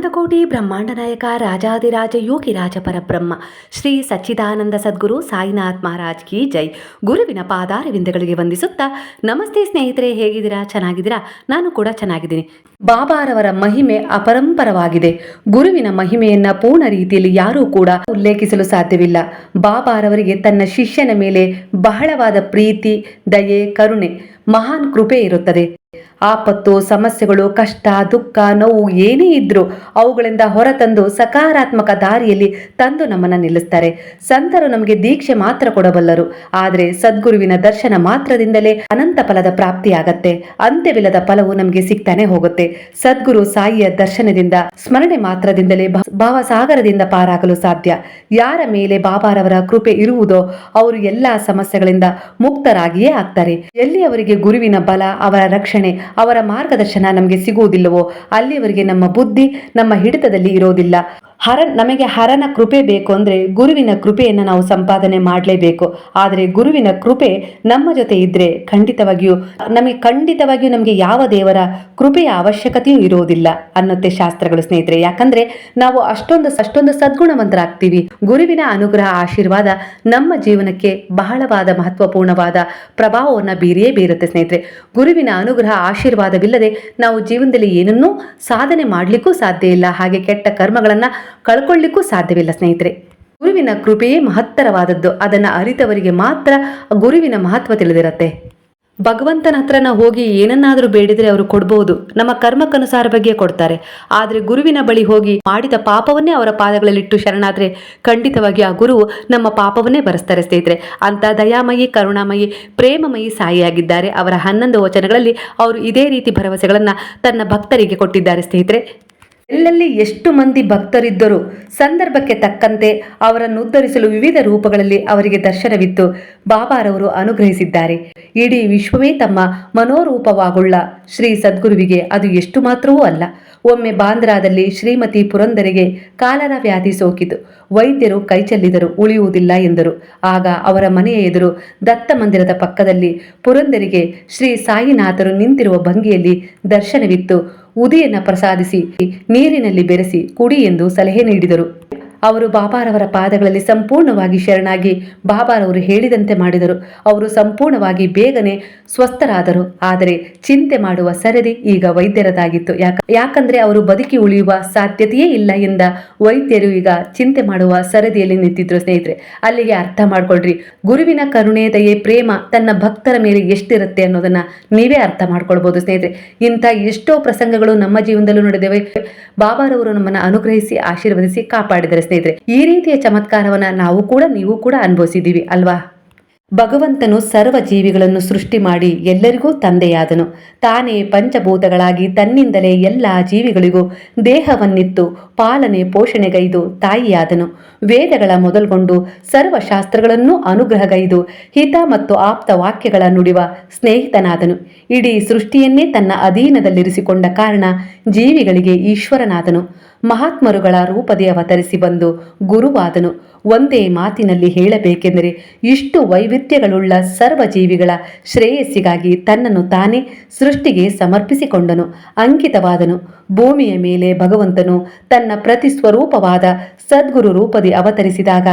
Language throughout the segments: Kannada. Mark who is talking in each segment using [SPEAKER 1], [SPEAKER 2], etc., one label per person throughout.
[SPEAKER 1] ಅನಂತಕೋಟಿ ಬ್ರಹ್ಮಾಂಡ ನಾಯಕ ರಾಜಾದಿರಾಜ ಯೋಗಿ ರಾಜ ಪರಬ್ರಹ್ಮ, ಶ್ರೀ ಸಚ್ಚಿದಾನಂದ ಸದ್ಗುರು ಸಾಯಿನಾಥ್ ಮಹಾರಾಜ್ ಕಿ ಜೈ. ಗುರುವಿನ ಪಾದಾರವಿಂದಗಳಿಗೆ ವಂದಿಸುತ್ತಾ, ನಮಸ್ತೆ ಸ್ನೇಹಿತರೆ, ಹೇಗಿದ್ದೀರಾ? ಚೆನ್ನಾಗಿದ್ದೀರಾ? ನಾನು ಕೂಡ ಚೆನ್ನಾಗಿದ್ದೀನಿ. ಬಾಬಾರವರ ಮಹಿಮೆ ಅಪರಂಪರವಾಗಿದೆ. ಗುರುವಿನ ಮಹಿಮೆಯನ್ನ ಪೂರ್ಣ ರೀತಿಯಲ್ಲಿ ಯಾರೂ ಕೂಡ ಉಲ್ಲೇಖಿಸಲು ಸಾಧ್ಯವಿಲ್ಲ. ಬಾಬಾರವರಿಗೆ ತನ್ನ ಶಿಷ್ಯನ ಮೇಲೆ ಬಹಳವಾದ ಪ್ರೀತಿ, ದಯೆ, ಕರುಣೆ. ಮಹಾನ್ ಕೃಪೆ ಇರುತ್ತದೆ. ಆಪತ್ತು, ಸಮಸ್ಯೆಗಳು, ಕಷ್ಟ, ದುಃಖ, ನೋವು ಏನೇ ಇದ್ರೂ ಅವುಗಳಿಂದ ಹೊರತಂದು ಸಕಾರಾತ್ಮಕ ದಾರಿಯಲ್ಲಿ ತಂದು ನಮ್ಮನ್ನು ನಿಲ್ಲಿಸ್ತಾರೆ. ಸಂತರು ನಮಗೆ ದೀಕ್ಷೆ ಮಾತ್ರ ಕೊಡಬಲ್ಲರು. ಆದರೆ ಸದ್ಗುರುವಿನ ದರ್ಶನ ಮಾತ್ರದಿಂದಲೇ ಅನಂತ ಫಲದ ಪ್ರಾಪ್ತಿಯಾಗತ್ತೆ. ಅಂತ್ಯವಿಲ್ಲದ ಫಲವು ನಮಗೆ ಸಿಗ್ತಾನೆ ಹೋಗುತ್ತೆ. ಸದ್ಗುರು ಸಾಯಿಯ ದರ್ಶನದಿಂದ, ಸ್ಮರಣೆ ಮಾತ್ರದಿಂದಲೇ ಭಾವಸಾಗರದಿಂದ ಪಾರಾಗಲು ಸಾಧ್ಯ. ಯಾರ ಮೇಲೆ ಬಾಬಾರವರ ಕೃಪೆ ಇರುವುದೋ, ಅವರು ಎಲ್ಲಾ ಸಮಸ್ಯೆಗಳಿಂದ ಮುಕ್ತರಾಗಿಯೇ ಆಗ್ತಾರೆ. ಎಲ್ಲಿ ಅವರಿಗೆ ಗುರುವಿನ ಬಲ ಅವರ ರಕ್ಷಣೆ ಅವರ ಮಾರ್ಗದರ್ಶನ ನಮಗೆ ಸಿಗುವುದಿಲ್ಲವೋ? ಅಲ್ಲಿವರೆಗೆ ನಮ್ಮ ಬುದ್ಧಿ ನಮ್ಮ ಹಿಡಿತದಲ್ಲಿ ಇರೋದಿಲ್ಲ. ಹರ ನಮಗೆ ಹರನ ಕೃಪೆ ಬೇಕು ಅಂದರೆ ಗುರುವಿನ ಕೃಪೆಯನ್ನು ನಾವು ಸಂಪಾದನೆ ಮಾಡಲೇಬೇಕು. ಆದರೆ ಗುರುವಿನ ಕೃಪೆ ನಮ್ಮ ಜೊತೆ ಇದ್ದರೆ ಖಂಡಿತವಾಗಿಯೂ, ನಮಗೆ ಖಂಡಿತವಾಗಿಯೂ ನಮಗೆ ಯಾವ ದೇವರ ಕೃಪೆಯ ಅವಶ್ಯಕತೆಯೂ ಇರೋದಿಲ್ಲ ಅನ್ನತ್ತೆ ಶಾಸ್ತ್ರಗಳು ಸ್ನೇಹಿತರೆ. ಯಾಕಂದರೆ ನಾವು ಅಷ್ಟೊಂದು ಅಷ್ಟೊಂದು ಸದ್ಗುಣವಂತರಾಗ್ತೀವಿ. ಗುರುವಿನ ಅನುಗ್ರಹ, ಆಶೀರ್ವಾದ ನಮ್ಮ ಜೀವನಕ್ಕೆ ಬಹಳವಾದ ಮಹತ್ವಪೂರ್ಣವಾದ ಪ್ರಭಾವವನ್ನು ಬೀರಿಯೇ ಬೀರುತ್ತೆ ಸ್ನೇಹಿತರೆ. ಗುರುವಿನ ಅನುಗ್ರಹ, ಆಶೀರ್ವಾದವಿಲ್ಲದೆ ನಾವು ಜೀವನದಲ್ಲಿ ಏನನ್ನೂ ಸಾಧನೆ ಮಾಡಲಿಕ್ಕೂ ಸಾಧ್ಯ ಇಲ್ಲ. ಹಾಗೆ ಕೆಟ್ಟ ಕರ್ಮಗಳನ್ನ ಕಳ್ಕೊಳ್ಳಿಕ್ಕೂ ಸಾಧ್ಯವಿಲ್ಲ ಸ್ನೇಹಿತರೆ. ಗುರುವಿನ ಕೃಪೆಯೇ ಮಹತ್ತರವಾದದ್ದು. ಅದನ್ನ ಅರಿತವರಿಗೆ ಮಾತ್ರ ಗುರುವಿನ ಮಹತ್ವ ತಿಳಿದಿರತ್ತೆ. ಭಗವಂತನ ಹತ್ರ ಹೋಗಿ ಏನನ್ನಾದರೂ ಬೇಡಿದರೆ ಅವರು ಕೊಡಬಹುದು ನಮ್ಮ ಕರ್ಮಕ್ಕನುಸಾರ ಬಗ್ಗೆ ಕೊಡ್ತಾರೆ. ಆದರೆ ಗುರುವಿನ ಬಳಿ ಹೋಗಿ ಮಾಡಿದ ಪಾಪವನ್ನೇ ಅವರ ಪಾದಗಳಲ್ಲಿಟ್ಟು ಶರಣಾದ್ರೆ ಖಂಡಿತವಾಗಿ ಆ ಗುರು ನಮ್ಮ ಪಾಪವನ್ನೇ ಬರೆಸ್ತಾರೆ ಸ್ನೇಹಿತರೆ. ಅಂತ ದಯಾಮಯಿ, ಕರುಣಾಮಯಿ, ಪ್ರೇಮಮಯಿ ಸಾಯಿಯಾಗಿದ್ದಾರೆ. ಅವರ ಹನ್ನೊಂದು ವಚನಗಳಲ್ಲಿ ಅವರು ಇದೇ ರೀತಿ ಭರವಸೆಗಳನ್ನು ತನ್ನ ಭಕ್ತರಿಗೆ ಕೊಟ್ಟಿದ್ದಾರೆ ಸ್ನೇಹಿತರೆ. ಎಲ್ಲೆಲ್ಲಿ ಎಷ್ಟು ಮಂದಿ ಭಕ್ತರಿದ್ದರೂ ಸಂದರ್ಭಕ್ಕೆ ತಕ್ಕಂತೆ ಅವರನ್ನು ಉದ್ಧರಿಸಲು ವಿವಿಧ ರೂಪಗಳಲ್ಲಿ ಅವರಿಗೆ ದರ್ಶನವಿತ್ತು. ಬಾಬಾರವರು ಅನುಗ್ರಹಿಸಿದ್ದಾರೆ. ಇಡೀ ವಿಶ್ವವೇ ತಮ್ಮ ಮನೋರೂಪವಾಗುಳ್ಳ ಶ್ರೀ ಸದ್ಗುರುವಿಗೆ ಅದು ಎಷ್ಟು ಮಾತ್ರವೂ ಅಲ್ಲ. ಒಮ್ಮೆ ಬಾಂದ್ರಾದಲ್ಲಿ ಶ್ರೀಮತಿ ಪುರಂದರಿಗೆ ಕಾಲರ ವ್ಯಾಧಿ ಸೋಕಿತು. ವೈದ್ಯರು ಕೈಚೆಲ್ಲಿದರು ಉಳಿಯುವುದಿಲ್ಲ ಎಂದರು. ಆಗ ಅವರ ಮನೆಯ ಎದುರು ದತ್ತ ಮಂದಿರದ ಪಕ್ಕದಲ್ಲಿ ಪುರಂದರಿಗೆ ಶ್ರೀ ಸಾಯಿನಾಥರು ನಿಂತಿರುವ ಭಂಗಿಯಲ್ಲಿ ದರ್ಶನವಿತ್ತು. ಉದಿಯನ್ನ ಪ್ರಸಾದಿಸಿ ನೀರಿನಲ್ಲಿ ಬೆರೆಸಿ ಕುಡಿ ಎಂದು ಸಲಹೆ ನೀಡಿದರು. ಅವರು ಬಾಬಾರವರ ಪಾದಗಳಲ್ಲಿ ಸಂಪೂರ್ಣವಾಗಿ ಶರಣಾಗಿ ಬಾಬಾರವರು ಹೇಳಿದಂತೆ ಮಾಡಿದರು. ಅವರು ಸಂಪೂರ್ಣವಾಗಿ ಬೇಗನೆ ಸ್ವಸ್ಥರಾದರು. ಆದರೆ ಚಿಂತೆ ಮಾಡುವ ಸರದಿ ಈಗ ವೈದ್ಯರದಾಗಿತ್ತು. ಯಾಕ, ಯಾಕಂದ್ರೆ ಅವರು ಬದುಕಿ ಉಳಿಯುವ ಸಾಧ್ಯತೆಯೇ ಇಲ್ಲ ಎಂದ ವೈದ್ಯರು ಈಗ ಚಿಂತೆ ಮಾಡುವ ಸರದಿಯಲ್ಲಿ ನಿಂತಿದ್ರು ಸ್ನೇಹಿತರೆ. ಅಲ್ಲಿಗೆ ಅರ್ಥ ಮಾಡ್ಕೊಳ್ರಿ. ಗುರುವಿನ ಕರುಣೆ, ದಯೆ, ಪ್ರೇಮ ತನ್ನ ಭಕ್ತರ ಮೇಲೆ ಎಷ್ಟಿರುತ್ತೆ ಅನ್ನೋದನ್ನ ನೀವೇ ಅರ್ಥ ಮಾಡ್ಕೊಳ್ಬಹುದು ಸ್ನೇಹಿತರೆ. ಇಂಥ ಎಷ್ಟೋ ಪ್ರಸಂಗಗಳು ನಮ್ಮ ಜೀವನದಲ್ಲೂ ನಡೆದಿವೆ. ಬಾಬಾರವರು ನಮ್ಮನ್ನು ಅನುಗ್ರಹಿಸಿ, ಆಶೀರ್ವದಿಸಿ, ಕಾಪಾಡಿದರೆ ಸ್ನೇಹಿತರೆ, ಈ ರೀತಿಯ ಚಮತ್ಕಾರವನ್ನ ನಾವು ಕೂಡ, ನೀವು ಕೂಡ ಅನುಭವಿಸಿದ್ದೀವಿ ಅಲ್ವಾ? ಭಗವಂತನು ಸರ್ವ ಜೀವಿಗಳನ್ನು ಸೃಷ್ಟಿ ಮಾಡಿ ಎಲ್ಲರಿಗೂ ತಂದೆಯಾದನು. ತಾನೇ ಪಂಚಭೂತಗಳಾಗಿ ತನ್ನಿಂದಲೇ ಎಲ್ಲ ಜೀವಿಗಳಿಗೂ ದೇಹವನ್ನಿತ್ತು, ಪಾಲನೆ ಪೋಷಣೆಗೈದು ತಾಯಿಯಾದನು. ವೇದಗಳ ಮೊದಲ್ಗೊಂಡು ಸರ್ವಶಾಸ್ತ್ರಗಳನ್ನೂ ಅನುಗ್ರಹಗೈದು ಹಿತ ಮತ್ತು ಆಪ್ತ ವಾಕ್ಯಗಳ ನುಡಿವ ಸ್ನೇಹಿತನಾದನು. ಇಡೀ ಸೃಷ್ಟಿಯನ್ನೇ ತನ್ನ ಅಧೀನದಲ್ಲಿರಿಸಿಕೊಂಡ ಕಾರಣ ಜೀವಿಗಳಿಗೆ ಈಶ್ವರನಾದನು. ಮಹಾತ್ಮರುಗಳ ರೂಪದೇ ಅವತರಿಸಿ ಬಂದು ಗುರುವಾದನು. ಒಂದೇ ಮಾತಿನಲ್ಲಿ ಹೇಳಬೇಕೆಂದರೆ ಇಷ್ಟು ವೈವಿಧ್ಯಗಳುಳ್ಳ ಸರ್ವ ಜೀವಿಗಳ ಶ್ರೇಯಸ್ಸಿಗಾಗಿ ತನ್ನನ್ನು ತಾನೇ ಸೃಷ್ಟಿಗೆ ಸಮರ್ಪಿಸಿಕೊಂಡನು, ಅಂಕಿತವಾದನು. ಭೂಮಿಯ ಮೇಲೆ ಭಗವಂತನು ತನ್ನ ಪ್ರತಿ ಸ್ವರೂಪವಾದ ಸದ್ಗುರು ರೂಪದಿ ಅವತರಿಸಿದಾಗ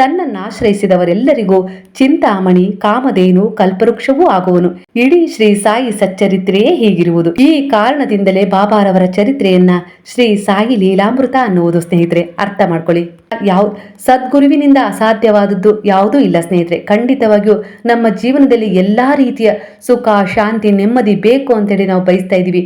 [SPEAKER 1] ತನ್ನನ್ನಾಶ್ರಯಿಸಿದವರೆಲ್ಲರಿಗೂ ಚಿಂತಾಮಣಿ, ಕಾಮಧೇನು, ಕಲ್ಪವೃಕ್ಷವೂ ಆಗುವನು. ಇಡೀ ಶ್ರೀ ಸಾಯಿ ಸಚ್ಚರಿತ್ರೆಯೇ ಹೀಗಿರುವುದು. ಈ ಕಾರಣದಿಂದಲೇ ಬಾಬಾರವರ ಚರಿತ್ರೆಯನ್ನ ಶ್ರೀ ಸಾಯಿ ಲೀಲಾಮೃತ ಅನ್ನುವುದು, ಸ್ನೇಹಿತರೆ. ಅರ್ಥ ಮಾಡ್ಕೊಳ್ಳಿ. ಯಾವ ಸದ್ಗುರುವಿನಿಂದ ಅಸಾಧ್ಯವಾದದ್ದು ಯಾವುದೂ ಇಲ್ಲ, ಸ್ನೇಹಿತರೆ. ಖಂಡಿತವಾಗಿಯೂ ನಮ್ಮ ಜೀವನದಲ್ಲಿ ಎಲ್ಲಾ ರೀತಿಯ ಸುಖ, ಶಾಂತಿ, ನೆಮ್ಮದಿ ಬೇಕು ಅಂತೇಳಿ ನಾವು ಬಯಸ್ತಾ ಇದ್ದೀವಿ.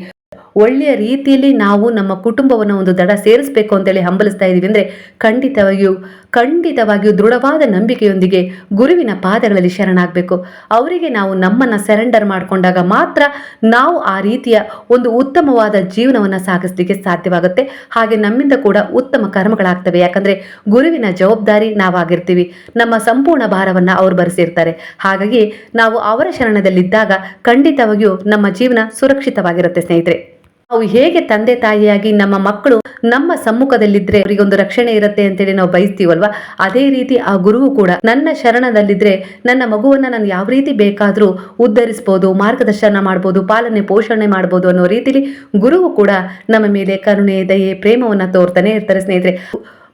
[SPEAKER 1] ಒಳ್ಳೆಯ ರೀತಿಯಲ್ಲಿ ನಾವು ನಮ್ಮ ಕುಟುಂಬವನ್ನು ಒಂದು ದಡ ಸೇರಿಸಬೇಕು ಅಂತೇಳಿ ಹಂಬಲಿಸ್ತಾ ಇದ್ದೀವಿ. ಅಂದರೆ ಖಂಡಿತವಾಗಿಯೂ ಖಂಡಿತವಾಗಿಯೂ ದೃಢವಾದ ನಂಬಿಕೆಯೊಂದಿಗೆ ಗುರುವಿನ ಪಾದಗಳಲ್ಲಿ ಶರಣಾಗಬೇಕು. ಅವರಿಗೆ ನಾವು ನಮ್ಮನ್ನು ಸರೆಂಡರ್ ಮಾಡಿಕೊಂಡಾಗ ಮಾತ್ರ ನಾವು ಆ ರೀತಿಯ ಒಂದು ಉತ್ತಮವಾದ ಜೀವನವನ್ನು ಸಾಗಿಸಲಿಕ್ಕೆ ಸಾಧ್ಯವಾಗುತ್ತೆ. ಹಾಗೆ ನಮ್ಮಿಂದ ಕೂಡ ಉತ್ತಮ ಕರ್ಮಗಳಾಗ್ತವೆ. ಯಾಕಂದರೆ ಗುರುವಿನ ಜವಾಬ್ದಾರಿ ನಾವಾಗಿರ್ತೀವಿ. ನಮ್ಮ ಸಂಪೂರ್ಣ ಭಾರವನ್ನು ಅವರು ಬರೆಸಿರ್ತಾರೆ. ಹಾಗಾಗಿ ನಾವು ಅವರ ಶರಣದಲ್ಲಿದ್ದಾಗ ಖಂಡಿತವಾಗಿಯೂ ನಮ್ಮ ಜೀವನ ಸುರಕ್ಷಿತವಾಗಿರುತ್ತೆ ಸ್ನೇಹಿತರೆ. ನಾವು ಹೇಗೆ ತಂದೆ ತಾಯಿಯಾಗಿ ನಮ್ಮ ಮಕ್ಕಳು ನಮ್ಮ ಸಮ್ಮುಖದಲ್ಲಿದ್ರೆ ಅವರಿಗೊಂದು ರಕ್ಷಣೆ ಇರುತ್ತೆ ಅಂತೇಳಿ ನಾವು ಬಯಸ್ತೀವಲ್ವಾ? ಅದೇ ರೀತಿ ಆ ಗುರುವು ಕೂಡ ನನ್ನ ಶರಣದಲ್ಲಿದ್ರೆ ನನ್ನ ಮಗುವನ್ನ ನಾನು ಯಾವ ರೀತಿ ಬೇಕಾದರೂ ಉದ್ಧರಿಸ್ಬೋದು, ಮಾರ್ಗದರ್ಶನ ಮಾಡ್ಬೋದು, ಪಾಲನೆ, ಪೋಷಣೆ ಮಾಡ್ಬೋದು ಅನ್ನೋ ರೀತಿಲಿ ಗುರುವು ಕೂಡ ನಮ್ಮ ಮೇಲೆ ಕರುಣೆ, ದಯೆ, ಪ್ರೇಮವನ್ನ ತೋರ್ತಾನೆ ಇರ್ತಾರೆ ಸ್ನೇಹಿತರೆ.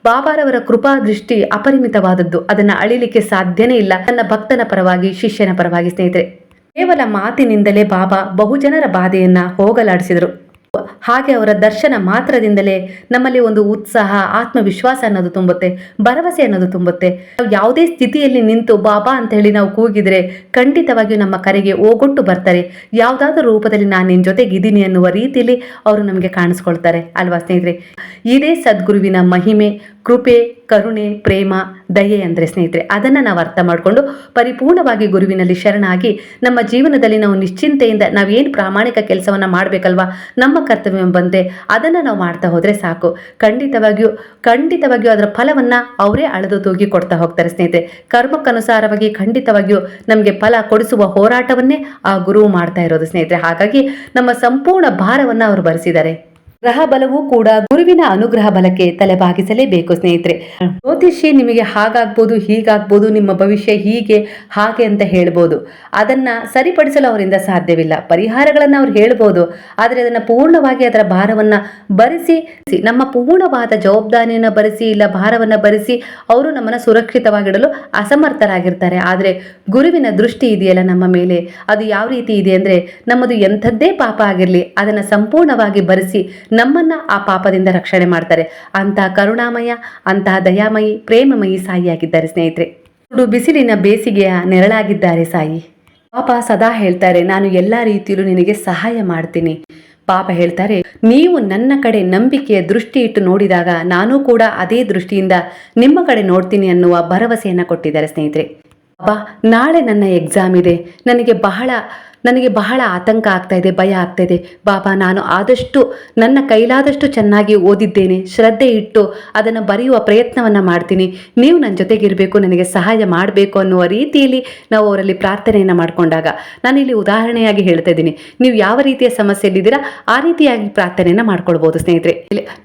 [SPEAKER 1] ಬಾಬಾರವರ ಕೃಪಾ ದೃಷ್ಟಿ ಅಪರಿಮಿತವಾದದ್ದು. ಅದನ್ನ ಅಳಿಲಿಕ್ಕೆ ಸಾಧ್ಯನೇ ಇಲ್ಲ. ನನ್ನ ಭಕ್ತನ ಪರವಾಗಿ, ಶಿಷ್ಯನ ಪರವಾಗಿ ಸ್ನೇಹಿತರೆ. ಕೇವಲ ಮಾತಿನಿಂದಲೇ ಬಾಬಾ ಬಹುಜನರ ಬಾಧೆಯನ್ನ ಹೋಗಲಾಡಿಸಿದರು. ಹಾಗೆ ಅವರ ದರ್ಶನ ಮಾತ್ರದಿಂದಲೇ ನಮ್ಮಲ್ಲಿ ಒಂದು ಉತ್ಸಾಹ, ಆತ್ಮವಿಶ್ವಾಸ ಅನ್ನೋದು ತುಂಬುತ್ತೆ, ಭರವಸೆ ಅನ್ನೋದು ತುಂಬುತ್ತೆ. ಯಾವುದೇ ಸ್ಥಿತಿಯಲ್ಲಿ ನಿಂತು ಬಾಬಾ ಅಂತ ಹೇಳಿ ನಾವು ಕೂಗಿದ್ರೆ ಖಂಡಿತವಾಗಿಯೂ ನಮ್ಮ ಕರೆಗೆ ಓಗೊಟ್ಟು ಬರ್ತಾರೆ. ಯಾವುದಾದ್ರೂ ರೂಪದಲ್ಲಿ ನಾನು ನಿನ್ನ ಜೊತೆಗಿದ್ದೀನಿ ಅನ್ನುವ ರೀತಿಯಲ್ಲಿ ಅವರು ನಮಗೆ ಕಾಣಿಸ್ಕೊಳ್ತಾರೆ. ಅಲ್ವಾ ಸ್ನೇಹಿತರೆ? ಇದೇ ಸದ್ಗುರುವಿನ ಮಹಿಮೆ ಕೃಪೆ, ಕರುಣೆ, ಪ್ರೇಮ, ದಯೆ ಅಂದರೆ ಸ್ನೇಹಿತರೆ, ಅದನ್ನು ನಾವು ಅರ್ಥ ಮಾಡಿಕೊಂಡು ಪರಿಪೂರ್ಣವಾಗಿ ಗುರುವಿನಲ್ಲಿ ಶರಣಾಗಿ ನಮ್ಮ ಜೀವನದಲ್ಲಿ ನಾವು ನಿಶ್ಚಿಂತೆಯಿಂದ ನಾವೇನು ಪ್ರಾಮಾಣಿಕ ಕೆಲಸವನ್ನು ಮಾಡಬೇಕಲ್ವಾ, ನಮ್ಮ ಕರ್ತವ್ಯ ಬಂದೆ ಅದನ್ನು ನಾವು ಮಾಡ್ತಾ ಹೋದರೆ ಸಾಕು. ಖಂಡಿತವಾಗಿಯೂ ಖಂಡಿತವಾಗಿಯೂ ಅದರ ಫಲವನ್ನು ಅವರೇ ಅಳೆದು ತೂಗಿ ಕೊಡ್ತಾ ಹೋಗ್ತಾರೆ ಸ್ನೇಹಿತರೆ. ಕರ್ಮಕ್ಕನುಸಾರವಾಗಿ ಖಂಡಿತವಾಗಿಯೂ ನಮಗೆ ಫಲ ಕೊಡಿಸುವ ಹೋರಾಟವನ್ನೇ ಆ ಗುರುವು ಮಾಡ್ತಾ ಇರೋದು ಸ್ನೇಹಿತರೆ. ಹಾಗಾಗಿ ನಮ್ಮ ಸಂಪೂರ್ಣ ಭಾರವನ್ನು ಅವರು ಭರಿಸಿದ್ದಾರೆ ಗ್ರಹ ಬಲವೂ ಕೂಡ ಗುರುವಿನ ಅನುಗ್ರಹ ಬಲಕ್ಕೆ ತಲೆಬಾಗಿಸಲೇಬೇಕು, ಸ್ನೇಹಿತರೆ. ಜ್ಯೋತಿಷಿ ನಿಮಗೆ ಹಾಗಾಗ್ಬೋದು, ಹೀಗಾಗ್ಬೋದು, ನಿಮ್ಮ ಭವಿಷ್ಯ ಹೀಗೆ, ಹಾಗೆ ಅಂತ ಹೇಳ್ಬೋದು. ಅದನ್ನ ಸರಿಪಡಿಸಲು ಅವರಿಂದ ಸಾಧ್ಯವಿಲ್ಲ. ಪರಿಹಾರಗಳನ್ನು ಅವ್ರು ಹೇಳ್ಬೋದು, ಆದರೆ ಅದನ್ನು ಪೂರ್ಣವಾಗಿ ಅದರ ಭಾರವನ್ನ ಭರಿಸಿ ನಮ್ಮ ಪೂರ್ಣವಾದ ಜವಾಬ್ದಾರಿಯನ್ನು ಭರಿಸಿ ಇಲ್ಲ ಭಾರವನ್ನು ಭರಿಸಿ ಅವರು ನಮ್ಮನ್ನು ಸುರಕ್ಷಿತವಾಗಿಡಲು ಅಸಮರ್ಥರಾಗಿರ್ತಾರೆ. ಆದರೆ ಗುರುವಿನ ದೃಷ್ಟಿ ಇದೆಯಲ್ಲ ನಮ್ಮ ಮೇಲೆ. ಅದು ಯಾವ ರೀತಿ ಇದೆ ಅಂದರೆ, ನಮ್ಮದು ಎಂಥದ್ದೇ ಪಾಪ ಆಗಿರಲಿ, ಅದನ್ನು ಸಂಪೂರ್ಣವಾಗಿ ಭರಿಸಿ ನಮ್ಮನ್ನ ಆ ಪಾಪದಿಂದ ರಕ್ಷಣೆ ಮಾಡ್ತಾರೆ. ಅಂತಹ ಕರುಣಾಮಯ ಅಂತಹ ದಯಾಮಯಿ, ಪ್ರೇಮಮಯಿ ಸಾಯಿಯಾಗಿದ್ದಾರೆ ಸ್ನೇಹಿತರೆ. ಸುಡು ಬಿಸಿಲಿನ ಬೇಸಿಗೆಯ ನೆರಳಾಗಿದ್ದಾರೆ ಸಾಯಿ. ಪಾಪ ಸದಾ ಹೇಳ್ತಾರೆ, ನಾನು ಎಲ್ಲ ರೀತಿಯಲ್ಲೂ ನಿನಗೆ ಸಹಾಯ ಮಾಡ್ತೀನಿ. ಪಾಪ ಹೇಳ್ತಾರೆ, ನೀವು ನನ್ನ ಕಡೆ ನಂಬಿಕೆಯ ದೃಷ್ಟಿ ಇಟ್ಟು ನೋಡಿದಾಗ ನಾನು ಕೂಡ ಅದೇ ದೃಷ್ಟಿಯಿಂದ ನಿಮ್ಮ ಕಡೆ ನೋಡ್ತೀನಿ ಅನ್ನುವ ಭರವಸೆಯನ್ನು ಕೊಟ್ಟಿದ್ದಾರೆ ಸ್ನೇಹಿತರೆ. ಅಬ್ಬಾ, ನಾಳೆ ನನ್ನ ಎಕ್ಸಾಮ್ ಇದೆ. ನನಗೆ ಬಹಳ ನನಗೆ ಬಹಳ ಆತಂಕ ಆಗ್ತಾ ಇದೆ, ಭಯ ಆಗ್ತಾ ಇದೆ. ಬಾಬಾ, ನಾನು ಆದಷ್ಟು, ನನ್ನ ಕೈಲಾದಷ್ಟು ಚೆನ್ನಾಗಿ ಓದಿದ್ದೇನೆ. ಶ್ರದ್ಧೆ ಇಟ್ಟು ಅದನ್ನು ಬರೆಯುವ ಪ್ರಯತ್ನವನ್ನು ಮಾಡ್ತೀನಿ. ನೀವು ನನ್ನ ಜೊತೆಗಿರಬೇಕು, ನನಗೆ ಸಹಾಯ ಮಾಡಬೇಕು ಅನ್ನುವ ರೀತಿಯಲ್ಲಿ ನಾವು ಅವರಲ್ಲಿ ಪ್ರಾರ್ಥನೆಯನ್ನು ಮಾಡಿಕೊಂಡಾಗ ನಾನಿಲ್ಲಿ ಉದಾಹರಣೆಯಾಗಿ ಹೇಳ್ತಾ ಇದ್ದೀನಿ. ನೀವು ಯಾವ ರೀತಿಯ ಸಮಸ್ಯೆಯಲ್ಲಿದ್ದೀರಾ, ಆ ರೀತಿಯಾಗಿ ಪ್ರಾರ್ಥನೆಯನ್ನು ಮಾಡ್ಕೊಳ್ಬೋದು ಸ್ನೇಹಿತರೆ.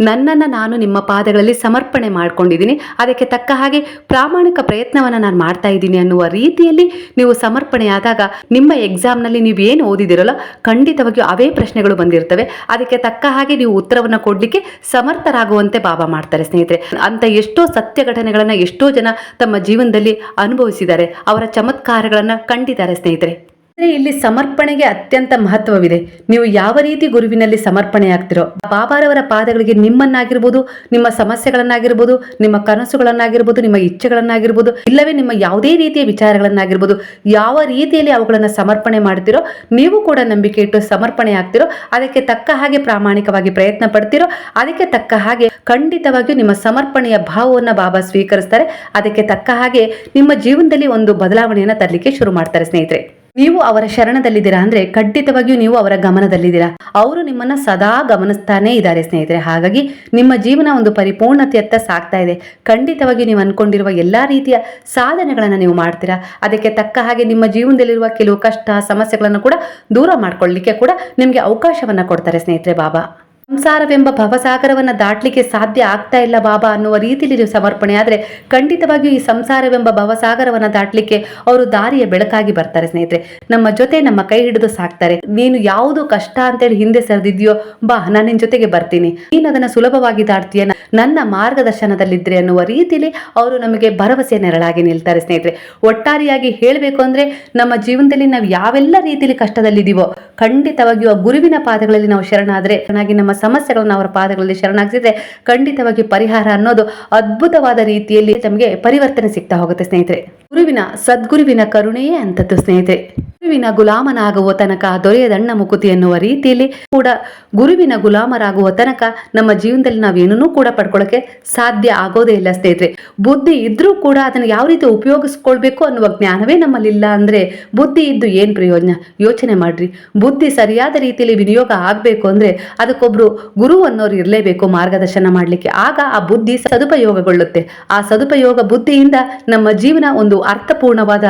[SPEAKER 1] ನನ್ನನ್ನು ನಾನು ನಿಮ್ಮ ಪಾದಗಳಲ್ಲಿ ಸಮರ್ಪಣೆ ಮಾಡ್ಕೊಂಡಿದ್ದೀನಿ. ಅದಕ್ಕೆ ತಕ್ಕ ಹಾಗೆ ಪ್ರಾಮಾಣಿಕ ಪ್ರಯತ್ನವನ್ನು ನಾನು ಮಾಡ್ತಾ ಇದ್ದೀನಿ ಅನ್ನುವ ರೀತಿಯಲ್ಲಿ ನೀವು ಸಮರ್ಪಣೆಯಾದಾಗ ನಿಮ್ಮ ಎಕ್ಸಾಮ್ನಲ್ಲಿ ನೀವು ಏನು ಓದಿದಿರಲ್ಲ, ಖಂಡಿತವಾಗಿಯೂ ಅವೇ ಪ್ರಶ್ನೆಗಳು ಬಂದಿರ್ತವೆ. ಅದಕ್ಕೆ ತಕ್ಕ ಹಾಗೆ ನೀವು ಉತ್ತರವನ್ನು ಕೊಡಲಿಕ್ಕೆ ಸಮರ್ಥರಾಗುವಂತೆ ಬಾಬಾ ಮಾಡ್ತಾರೆ ಸ್ನೇಹಿತರೆ. ಅಂತ ಎಷ್ಟೋ ಸತ್ಯ ಘಟನೆಗಳನ್ನು ಎಷ್ಟೋ ಜನ ತಮ್ಮ ಜೀವನದಲ್ಲಿ ಅನುಭವಿಸಿದ್ದಾರೆ. ಅವರ ಚಮತ್ಕಾರಗಳನ್ನು ಕಂಡಿದ್ದಾರೆ ಸ್ನೇಹಿತರೆ. ಇಲ್ಲಿ ಸಮರ್ಪಣೆಗೆ ಅತ್ಯಂತ ಮಹತ್ವವಿದೆ. ನೀವು ಯಾವ ರೀತಿ ಗುರುವಿನಲ್ಲಿ ಸಮರ್ಪಣೆ ಆಗ್ತಿರೋ ಬಾಬಾರವರ ಪಾದಗಳಿಗೆ ನಿಮ್ಮನ್ನಾಗಿರ್ಬೋದು, ನಿಮ್ಮ ಸಮಸ್ಯೆಗಳನ್ನಾಗಿರ್ಬೋದು, ನಿಮ್ಮ ಕನಸುಗಳನ್ನಾಗಿರ್ಬೋದು, ನಿಮ್ಮ ಇಚ್ಛೆಗಳನ್ನಾಗಿರ್ಬೋದು, ಇಲ್ಲವೇ ನಿಮ್ಮ ಯಾವುದೇ ರೀತಿಯ ವಿಚಾರಗಳನ್ನಾಗಿರ್ಬೋದು, ಯಾವ ರೀತಿಯಲ್ಲಿ ಅವುಗಳನ್ನು ಸಮರ್ಪಣೆ ಮಾಡ್ತಿರೋ, ನೀವು ಕೂಡ ನಂಬಿಕೆ ಇಟ್ಟು ಸಮರ್ಪಣೆ ಆಗ್ತಿರೋ ಅದಕ್ಕೆ ತಕ್ಕ ಹಾಗೆ ಪ್ರಾಮಾಣಿಕವಾಗಿ ಪ್ರಯತ್ನ ಪಡ್ತಿರೋ, ಅದಕ್ಕೆ ತಕ್ಕ ಹಾಗೆ ಖಂಡಿತವಾಗಿಯೂ ನಿಮ್ಮ ಸಮರ್ಪಣೆಯ ಭಾವವನ್ನು ಬಾಬಾ ಸ್ವೀಕರಿಸ್ತಾರೆ. ಅದಕ್ಕೆ ತಕ್ಕ ಹಾಗೆ ನಿಮ್ಮ ಜೀವನದಲ್ಲಿ ಒಂದು ಬದಲಾವಣೆಯನ್ನು ತರಲಿಕ್ಕೆ ಶುರು ಮಾಡ್ತಾರೆ ಸ್ನೇಹಿತರೆ. ನೀವು ಅವರ ಶರಣದಲ್ಲಿದ್ದೀರಾ ಅಂದ್ರೆ ಖಂಡಿತವಾಗಿಯೂ ನೀವು ಅವರ ಗಮನದಲ್ಲಿದ್ದೀರಾ. ಅವರು ನಿಮ್ಮನ್ನ ಸದಾ ಗಮನಿಸ್ತಾನೇ ಇದ್ದಾರೆ ಸ್ನೇಹಿತರೆ. ಹಾಗಾಗಿ ನಿಮ್ಮ ಜೀವನ ಒಂದು ಪರಿಪೂರ್ಣತೆಯತ್ತ ಸಾಗ್ತಾ ಇದೆ. ಖಂಡಿತವಾಗಿಯೂ ನೀವು ಅನ್ಕೊಂಡಿರುವ ಎಲ್ಲಾ ರೀತಿಯ ಸಾಧನೆಗಳನ್ನು ನೀವು ಮಾಡ್ತೀರಾ. ಅದಕ್ಕೆ ತಕ್ಕ ಹಾಗೆ ನಿಮ್ಮ ಜೀವನದಲ್ಲಿರುವ ಕೆಲವು ಕಷ್ಟ, ಸಮಸ್ಯೆಗಳನ್ನು ಕೂಡ ದೂರ ಮಾಡ್ಕೊಳ್ಳಿಕ್ಕೆ ಕೂಡ ನಿಮಗೆ ಅವಕಾಶವನ್ನ ಕೊಡ್ತಾರೆ ಸ್ನೇಹಿತರೆ ಬಾಬಾ. ಸಂಸಾರವೆಂಬ ಭವಸಾಗರವನ್ನು ದಾಟ್ಲಿಕ್ಕೆ ಸಾಧ್ಯ ಆಗ್ತಾ ಇಲ್ಲ ಬಾಬಾ ಅನ್ನುವ ರೀತಿಯಲ್ಲಿ ನೀವು ಸಮರ್ಪಣೆ. ಆದರೆ ಖಂಡಿತವಾಗಿಯೂ ಈ ಸಂಸಾರವೆಂಬ ಭವಸಾಗರವನ್ನು ದಾಟ್ಲಿಕ್ಕೆ ಅವರು ದಾರಿಯ ಬೆಳಕಾಗಿ ಬರ್ತಾರೆ ಸ್ನೇಹಿತರೆ. ನಮ್ಮ ಜೊತೆ ನಮ್ಮ ಕೈ ಹಿಡಿದು ಸಾಕ್ತಾರೆ. ನೀನು ಯಾವುದು ಕಷ್ಟ ಅಂತೇಳಿ ಹಿಂದೆ ಸರಿದಿದ್ಯೋ ಬಾ ನಾನು ನಿನ್ನ ಜೊತೆಗೆ ಬರ್ತೀನಿ. ನೀನು ಅದನ್ನು ಸುಲಭವಾಗಿ ದಾಟ್ತೀಯ, ನನ್ನ ಮಾರ್ಗದರ್ಶನದಲ್ಲಿದ್ರೆ ಅನ್ನುವ ರೀತಿಯಲ್ಲಿ ಅವರು ನಮಗೆ ಭರವಸೆಯ ನೆರಳಾಗಿ ನಿಲ್ತಾರೆ ಸ್ನೇಹಿತರೆ. ಒಟ್ಟಾರೆಯಾಗಿ ಹೇಳಬೇಕು ಅಂದ್ರೆ ನಮ್ಮ ಜೀವನದಲ್ಲಿ ನಾವು ಯಾವೆಲ್ಲ ರೀತಿಯಲ್ಲಿ ಕಷ್ಟದಲ್ಲಿದ್ದೀವೋ ಖಂಡಿತವಾಗಿಯೂ ಆ ಗುರುವಿನ ಪಾದಗಳಲ್ಲಿ ನಾವು ಶರಣಾದರೆ ಚೆನ್ನಾಗಿ ನಮ್ಮ ಸಮಸ್ಯೆಗಳನ್ನು ಅವರ ಪಾದಗಳಲ್ಲಿ ಶರಣಾಗಿಸಿದ್ರೆ ಖಂಡಿತವಾಗಿ ಪರಿಹಾರ ಅನ್ನೋದು ಅದ್ಭುತವಾದ ರೀತಿಯಲ್ಲಿ ತಮಗೆ ಪರಿವರ್ತನೆ ಸಿಗ್ತಾ ಹೋಗುತ್ತೆ ಸ್ನೇಹಿತರೆ. ಗುರುವಿನ ಸದ್ಗುರುವಿನ ಕರುಣೆಯೇ ಅಂತದ್ದು ಸ್ನೇಹಿತರೆ. ಗುರುವಿನ ಗುಲಾಮನಾಗುವ ತನಕ ದೊರೆಯದಣ್ಣ ಮುಕುತಿ ಎನ್ನುವ ರೀತಿಯಲ್ಲಿ ಕೂಡ ಗುರುವಿನ ಗುಲಾಮರಾಗುವ ತನಕ ನಮ್ಮ ಜೀವನದಲ್ಲಿ ನಾವೇನೂ ಕೂಡ ಪಡ್ಕೊಳ್ಳೋಕೆ ಸಾಧ್ಯ ಆಗೋದೇ ಇಲ್ಲ ಸ್ನೇಹಿತರೆ. ಬುದ್ಧಿ ಇದ್ರೂ ಕೂಡ ಅದನ್ನು ಯಾವ ರೀತಿ ಉಪಯೋಗಿಸ್ಕೊಳ್ಬೇಕು ಅನ್ನುವ ಜ್ಞಾನವೇ ನಮ್ಮಲ್ಲಿಲ್ಲ ಅಂದ್ರೆ ಬುದ್ಧಿ ಇದ್ದು ಏನ್ ಪ್ರಯೋಜನ? ಯೋಚನೆ ಮಾಡ್ರಿ. ಬುದ್ಧಿ ಸರಿಯಾದ ರೀತಿಯಲ್ಲಿ ವಿನಿಯೋಗ ಆಗಬೇಕು ಅಂದ್ರೆ ಅದಕ್ಕೊಬ್ರು ಗುರು ಅನ್ನೋರು ಇರಲೇಬೇಕು ಮಾರ್ಗದರ್ಶನ ಮಾಡ್ಲಿಕ್ಕೆ. ಆಗ ಆ ಬುದ್ಧಿ ಸದುಪಯೋಗಗೊಳ್ಳುತ್ತೆ. ಆ ಸದುಪಯೋಗ ಬುದ್ಧಿಯಿಂದ ನಮ್ಮ ಜೀವನ ಒಂದು ಅರ್ಥಪೂರ್ಣವಾದ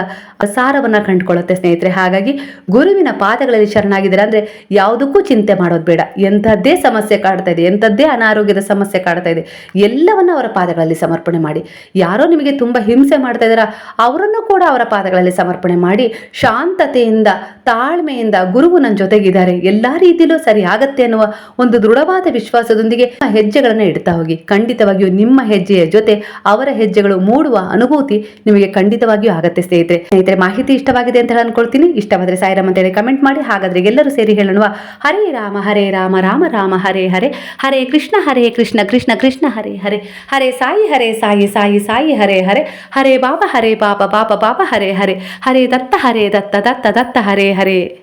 [SPEAKER 1] ಸಾರವನ್ನ ಕಂಡುಕೊಳ್ಳುತ್ತೆ ಸ್ನೇಹಿತರೆ. ಹಾಗಾಗಿ ಗುರುವಿನ ಪಾದಗಳಲ್ಲಿ ಶರಣಾಗಿದ್ದೀರಾ ಅಂದರೆ ಯಾವುದಕ್ಕೂ ಚಿಂತೆ ಮಾಡೋದು ಬೇಡ. ಎಂಥದ್ದೇ ಸಮಸ್ಯೆ ಕಾಡ್ತಾ ಇದೆ, ಎಂಥದ್ದೇ ಅನಾರೋಗ್ಯದ ಸಮಸ್ಯೆ ಕಾಡ್ತಾ ಇದೆ, ಎಲ್ಲವನ್ನ ಅವರ ಪಾದಗಳಲ್ಲಿ ಸಮರ್ಪಣೆ ಮಾಡಿ. ಯಾರೋ ನಿಮಗೆ ತುಂಬ ಹಿಂಸೆ ಮಾಡ್ತಾ ಇದ್ದಾರಾ, ಅವರನ್ನು ಕೂಡ ಅವರ ಪಾದಗಳಲ್ಲಿ ಸಮರ್ಪಣೆ ಮಾಡಿ, ಶಾಂತತೆಯಿಂದ, ತಾಳ್ಮೆಯಿಂದ ಗುರುವು ನನ್ನ ಜೊತೆಗಿದ್ದಾರೆ, ಎಲ್ಲ ರೀತಿಯಲ್ಲೂ ಸರಿ ಆಗತ್ತೆ ಅನ್ನುವ ಒಂದು ದೃಢವಾದ ವಿಶ್ವಾಸದೊಂದಿಗೆ ಹೆಜ್ಜೆಗಳನ್ನು ಇಡ್ತಾ ಹೋಗಿ. ಖಂಡಿತವಾಗಿಯೂ ನಿಮ್ಮ ಹೆಜ್ಜೆಯ ಜೊತೆ ಅವರ ಹೆಜ್ಜೆಗಳು ಮೂಡುವ ಅನುಭೂತಿ ನಿಮಗೆ ಖಂಡಿತವಾಗಿಯೂ ಆಗತ್ತೆ ಸ್ನೇಹಿತರೆ. ಸ್ನೇಹಿತರೆ, ಮಾಹಿತಿ ಇಷ್ಟವಾಗಿದೆ ಅಂತ ಹೇಳಿ ಅನ್ಕೊಳ್ತೀನಿ. ಇಷ್ಟವಾದರೆ ಸಾಯಿರಾಮ್ ಅಂತೇಳಿ ಕಮೆಂಟ್ ಮಾಡಿ. ಹಾಗಾದ್ರೆ ಎಲ್ಲರೂ ಸೇರಿ ಹೇಳೋಣ ಹರೇ ರಾಮ ಹರೇ ರಾಮ ರಾಮ ರಾಮ, ಹರೇ ಹರೇ. ಹರೇ ಕೃಷ್ಣ ಹರೇ ಕೃಷ್ಣ ಕೃಷ್ಣ ಕೃಷ್ಣ, ಹರೇ ಹರೇ. ಹರೇ ಸಾಯಿ ಹರೇ ಸಾಯಿ ಸಾಯಿ ಸಾಯಿ, ಹರೇ ಹರೇ. ಹರೇ ಬಾಬಾ ಹರೇ ಬಾಬಾ ಬಾಬಾ ಬಾಬಾ, ಹರೇ ಹರೇ. ಹರೇ ದತ್ತ ಹರೇ ದತ್ತ ದತ್ತ ದತ್ತ, ಹರೇ ಹರೇ.